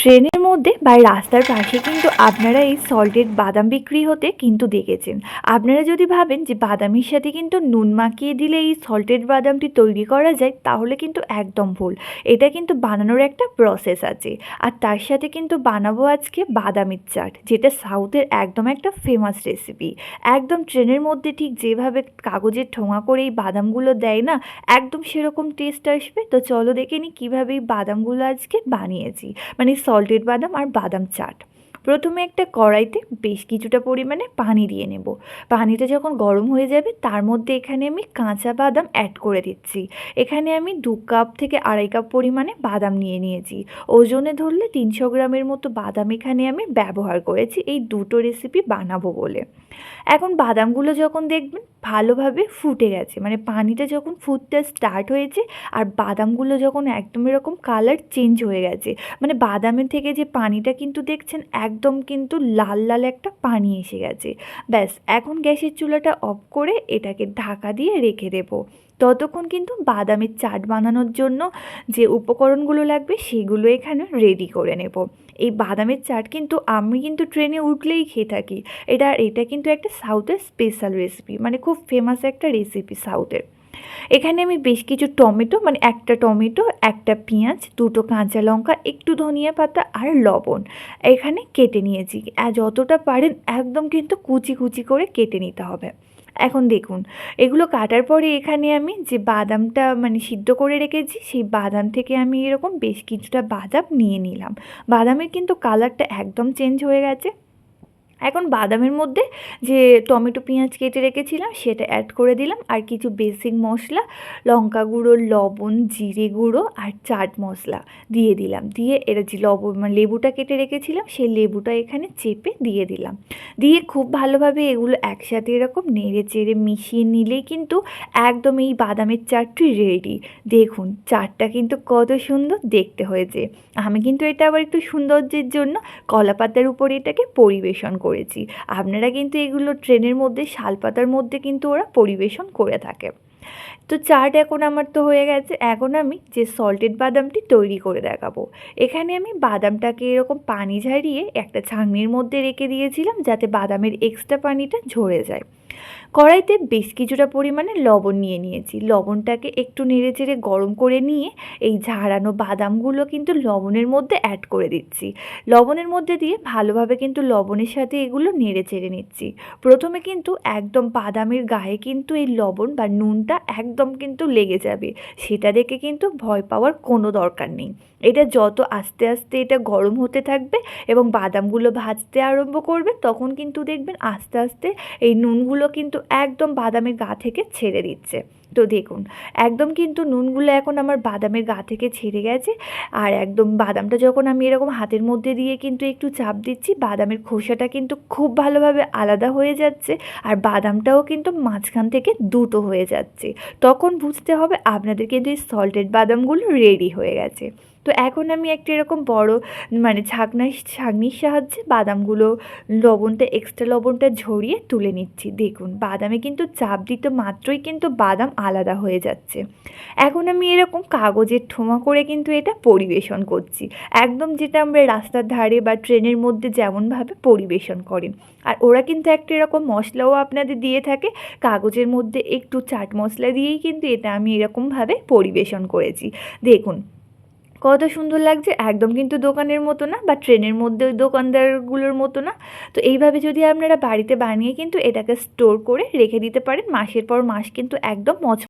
ট্রেনের মধ্যে বা রাস্তার পাশে কিন্তু আপনারা এই সল্টেড বাদাম বিক্রি হতে কিন্তু দেখেছেন। আপনারা যদি ভাবেন যে বাদামের সাথে কিন্তু নুন মাখিয়ে দিলে এই সল্টেড বাদামটি তৈরি করা যায়, তাহলে কিন্তু একদম ভুল। এটা কিন্তু বানানোর একটা প্রসেস আছে। আর তার সাথে কিন্তু বানাবো আজকে বাদামের চাট, যেটা সাউথের একদম একটা ফেমাস রেসিপি একদম ট্রেনের মধ্যে ঠিক যেভাবে কাগজের ঠোঙা করে এই বাদামগুলো দেয় না, একদম সেরকম টেস্ট আসবে। তো চলো দেখে নিই কীভাবে এই বাদামগুলো আজকে বানিয়েছি। মানে সল্টেড বাদাম আর বাদাম চাট। প্রথমে একটা কড়াইতে বেশ কিছুটা পরিমাণে পানি দিয়ে নেব। পানিটা যখন গরম হয়ে যাবে, তার মধ্যে এখানে আমি কাঁচা বাদাম অ্যাড করে দিচ্ছি। এখানে আমি দু কাপ থেকে আড়াই কাপ পরিমাণে বাদাম নিয়ে নিয়েছি। ওজনে ধরলে তিনশো গ্রামের মতো বাদাম এখানে আমি ব্যবহার করেছি। এই দুটো রেসিপি বানাবো বলে। এখন বাদামগুলো যখন দেখবেন ভালোভাবে ফুটে গেছে। মানে পানিটা যখন ফুটতে স্টার্ট হয়েছে আর বাদামগুলো যখন একদম এরকম কালার চেঞ্জ হয়ে গেছে মানে বাদামের থেকে যে পানিটা কিন্তু দেখছেন একদম কিন্তু লাল লাল একটা পানি এসে গেছে। ব্যাস, এখন গ্যাসের চুলাটা অফ করে এটাকে ঢাকা দিয়ে রেখে দেবো। ততক্ষণ কিন্তু বাদামের চাট বানানোর জন্য যে উপকরণগুলো লাগবে সেগুলো এখানে রেডি করে নেব। এই বাদামের চাট কিন্তু আমি কিন্তু ট্রেনে উঠলেই খেয়ে থাকি। এটা এটা কিন্তু একটা সাউথের স্পেশাল রেসিপি মানে খুব ফেমাস একটা রেসিপি সাউথের এখানে আমি বেশ কিছু টমেটো মানে একটা টমেটো, একটা পেঁয়াজ, দুটো কাঁচা লঙ্কা, একটু ধনিয়া পাতা আর লবণ এখানে কেটে নিয়েছি। যতটা পারেন একদম কিন্তু কুচি কুচি করে কেটে নিতে হবে। এখন দেখুন, এগুলো কাটার পরে এখানে আমি যে বাদামটা মানে সিদ্ধ করে রেখেছি, সেই বাদাম থেকে আমি এরকম বেশ কিছুটা বাদাম নিয়ে নিলাম। বাদামের কিন্তু কালারটা একদম চেঞ্জ হয়ে গেছে। এখন বাদামের মধ্যে যে টমেটো, পেঁয়াজ কেটে রেখেছিলাম, সেটা অ্যাড করে দিলাম। আর কিছু বেসিক মশলা, লঙ্কা গুঁড়ো, লবণ, জিরে গুঁড়ো আর চাট মশলা দিয়ে দিলাম। দিয়ে এটা যে লবণ মানে লেবুটা কেটে রেখেছিলাম, সেই লেবুটা এখানে চেপে দিয়ে দিলাম। দিয়ে খুব ভালোভাবে এগুলো একসাথে এরকম নেড়ে চেড়ে মিশিয়ে নিলেই কিন্তু একদম এই বাদামের চাটটি রেডি দেখুন, চাটটা কিন্তু কত সুন্দর দেখতে হয়েছে। আমি কিন্তু এটা আবার একটু সৌন্দর্যের জন্য কলা পাতার উপরে এটাকে পরিবেশন করেছি। আপনারা কিন্তু এগুলো ট্রেনের মধ্যে, শালপাতার মধ্যে কিন্তু ওরা পরিবেশন করে থাকে। তো চাট এখন আমার তো হয়ে গেছে। এখন আমি যে সল্টেড বাদামটি তৈরি করে দেখাবো। এখানে আমি বাদামটাকে এরকম পানি ঝারিয়ে একটা ছাঁকনির মধ্যে রেখে দিয়েছিলাম যাতে বাদামের এক্সট্রা পানিটা ঝরে যায়। কড়াইতে বেশ কিছুটা পরিমাণে লবণ নিয়ে নিয়েছি। লবণটাকে একটু নেড়ে চেড়ে গরম করে নিয়ে এই ঝাড়ানো বাদামগুলো কিন্তু লবণের মধ্যে অ্যাড করে দিচ্ছি। লবণের মধ্যে দিয়ে ভালোভাবে কিন্তু লবণের সাথে এগুলো নেড়ে চেড়ে নিচ্ছি। প্রথমে কিন্তু একদম বাদামের গায়ে কিন্তু এই লবণ বা নুনটা একদম কিন্তু লেগে যাবে। সেটা দেখে কিন্তু ভয় পাওয়ার কোনো দরকার নেই। এটা যত আস্তে আস্তে এটা গরম হতে থাকবে এবং বাদামগুলো ভাজতে আরম্ভ করবে, তখন কিন্তু দেখবেন আস্তে আস্তে এই নুনগুলো কিন্তু একদম বাদামের গা থেকে ছেড়ে দিচ্ছে। তো দেখুন। একদম কিন্তু নুনগুলো এখন আমার বাদামের গা থেকে ছেড়ে গেছে। আর একদম বাদামটা যখন আমি এরকম হাতের মধ্যে দিয়ে কিন্তু একটু চাপ দিচ্ছি, বাদামের খোসাটা কিন্তু খুব ভালোভাবে আলাদা হয়ে যাচ্ছে আর বাদামটাও কিন্তু মাঝখান থেকে দুটো হয়ে যাচ্ছে। তখন বুঝতে হবে আপনাদের কিন্তু এই সল্টেড বাদামগুলো রেডি হয়ে গেছে। তো এখন আমি একটা এরকম বড় মানে ছাকনা ছাঁকনির সাহায্যে বাদামগুলো লবণটা এক্সট্রা লবণটা ঝরিয়ে তুলে নিচ্ছি। দেখুন, বাদামে কিন্তু চাপ দিতে মাত্রই কিন্তু বাদাম আলাদা হয়ে যাচ্ছে। এখন আমি এরকম কাগজের ঠোঙা করে কিন্তু এটা পরিবেশন করছি। একদম যেটা আমরা রাস্তার ধারে বা ট্রেনের মধ্যে যেমনভাবে পরিবেশন করি। আর ওরা কিন্তু একটা এরকম মশলাও আপনাদের দিয়ে থাকে। কাগজের মধ্যে একটু চাট মশলা দিয়েই কিন্তু এটা আমি এরকমভাবে পরিবেশন করেছি। দেখুন কত সুন্দর লাগছে, একদম কিন্তু দোকানের মতো না বা ট্রেনের মধ্যে দোকানদারগুলোর মতো না। তো এইভাবে যদি আপনারা বাড়িতে বানিয়ে কিন্তু এটাকে স্টোর করে রেখে দিতে পারেন, মাসের পর মাস কিন্তু একদম মচ